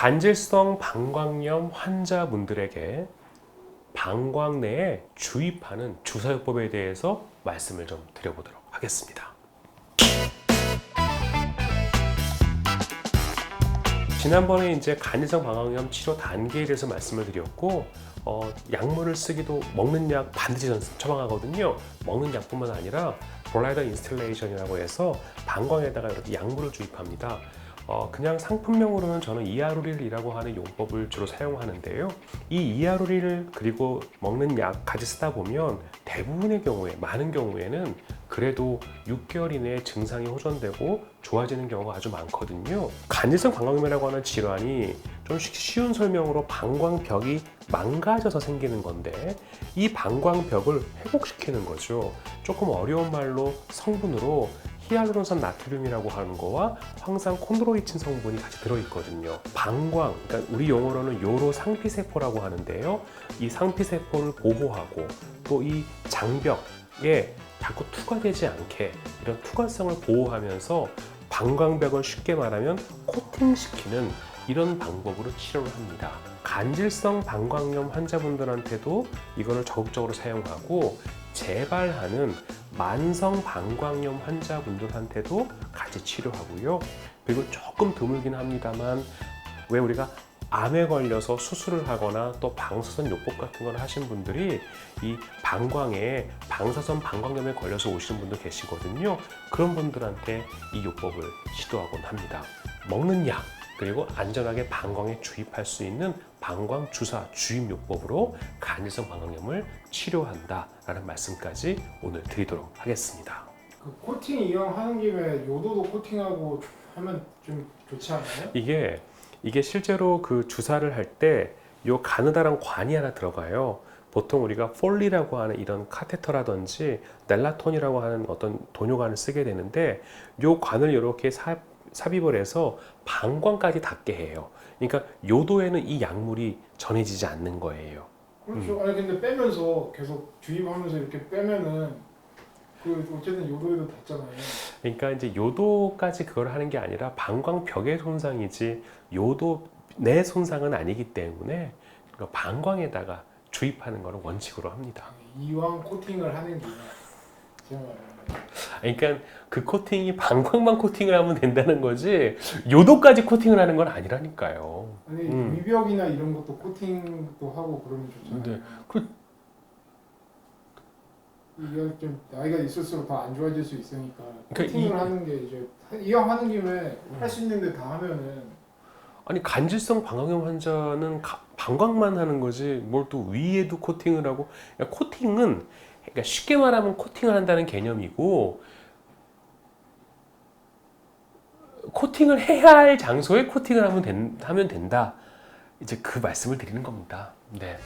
간질성 방광염 환자분들에게 방광 내에 주입하는 주사요법에 대해서 말씀을 좀 드려보도록 하겠습니다. 지난번에 이제 간질성 방광염 치료 단계에 대해서 말씀을 드렸고 어, 약물을 쓰기도 먹는 약 반드시 처방하거든요. 먹는 약뿐만 아니라 브라이더 인스틸레이션이라고 해서 방광에다가 이렇게 약물을 주입합니다. 어, 그냥 상품명으로는 저는 이아루릴이라고 하는 용법을 주로 사용하는데요. 이 이아루릴 그리고 먹는 약 같이 쓰다 보면 대부분의 경우에 많은 경우에는 그래도 6개월 이내에 증상이 호전되고 좋아지는 경우가 아주 많거든요. 간질성 방광염이라고 하는 질환이 좀 쉬- 쉬운 설명으로 방광벽이 망가져서 생기는 건데 이 방광벽을 회복시키는 거죠. 조금 어려운 말로 성분으로 히알루론산 나트륨이라고 하는 거와 황산 콘드로이친 성분이 같이 들어있거든요. 방광, 그러니까 우리 용어로는 요로 상피세포라고 하는데요. 이 상피세포를 보호하고 또 이 장벽에 자꾸 투과되지 않게 이런 투과성을 보호하면서 방광벽을 쉽게 말하면 코팅시키는 이런 방법으로 치료를 합니다. 간질성 방광염 환자분들한테도 이거를 적극적으로 사용하고 재발하는 만성 방광염 환자분들 한테도 같이 치료하고요. 그리고 조금 드물긴 합니다만 왜 우리가 암에 걸려서 수술을 하거나 또 방사선 요법 같은 걸 하신 분들이 이 방광에 방사선 방광염에 걸려서 오시는 분도 계시거든요. 그런 분들한테 이 요법을 시도하곤 합니다. 먹는 약 그리고 안전하게 방광에 주입할 수 있는 방광 주사 주입 요법으로 간질성 방광염을 치료한다라는 말씀까지 오늘 드리도록 하겠습니다. 그 코팅 이용하는 김에 요도도 코팅하고 하면 좀 좋지 않나요? 이게 이게 실제로 그 주사를 할 때 요 가느다란 관이 하나 들어가요. 보통 우리가 폴리라고 하는 이런 카테터라든지 넬라톤이라고 하는 어떤 도뇨관을 쓰게 되는데 요 관을 이렇게 삽, 삽입을 해서 방광까지 닿게 해요. 그러니까 요도에는 이 약물이 전해지지 않는 거예요. 그렇죠. 음. 아니 근데 빼면서 계속 주입하면서 이렇게 빼면은 그 어쨌든 요도에도 닿잖아요. 그러니까 이제 요도까지 그걸 하는 게 아니라 방광벽의 손상이지 요도 내 손상은 아니기 때문에 그러니까 방광에다가 주입하는 거를 원칙으로 합니다. 이왕 코팅을 하는 김에 제가 말하는 그러니까 그 코팅이 방광만 코팅을 하면 된다는 거지 요도까지 코팅을 하는 건 아니라니까요. 아니 음. 위벽이나 이런 것도 코팅도 하고 그러면 좋잖아요. 네. 그- 이게 좀 나이가 있을수록 더 안 좋아질 수 있으니까 그러니까 코팅을 이- 하는 게 이제 이왕 하는 김에 할 수 있는데 다 하면은 아니 간질성 방광염 환자는 가- 방광만 하는 거지 뭘 또 위에도 코팅을 하고 그러니까 코팅은 그러니까 쉽게 말하면 코팅을 한다는 개념이고 코팅을 해야 할 장소에 코팅을 하면, 된, 하면 된다 이제 그 말씀을 드리는 겁니다. 네.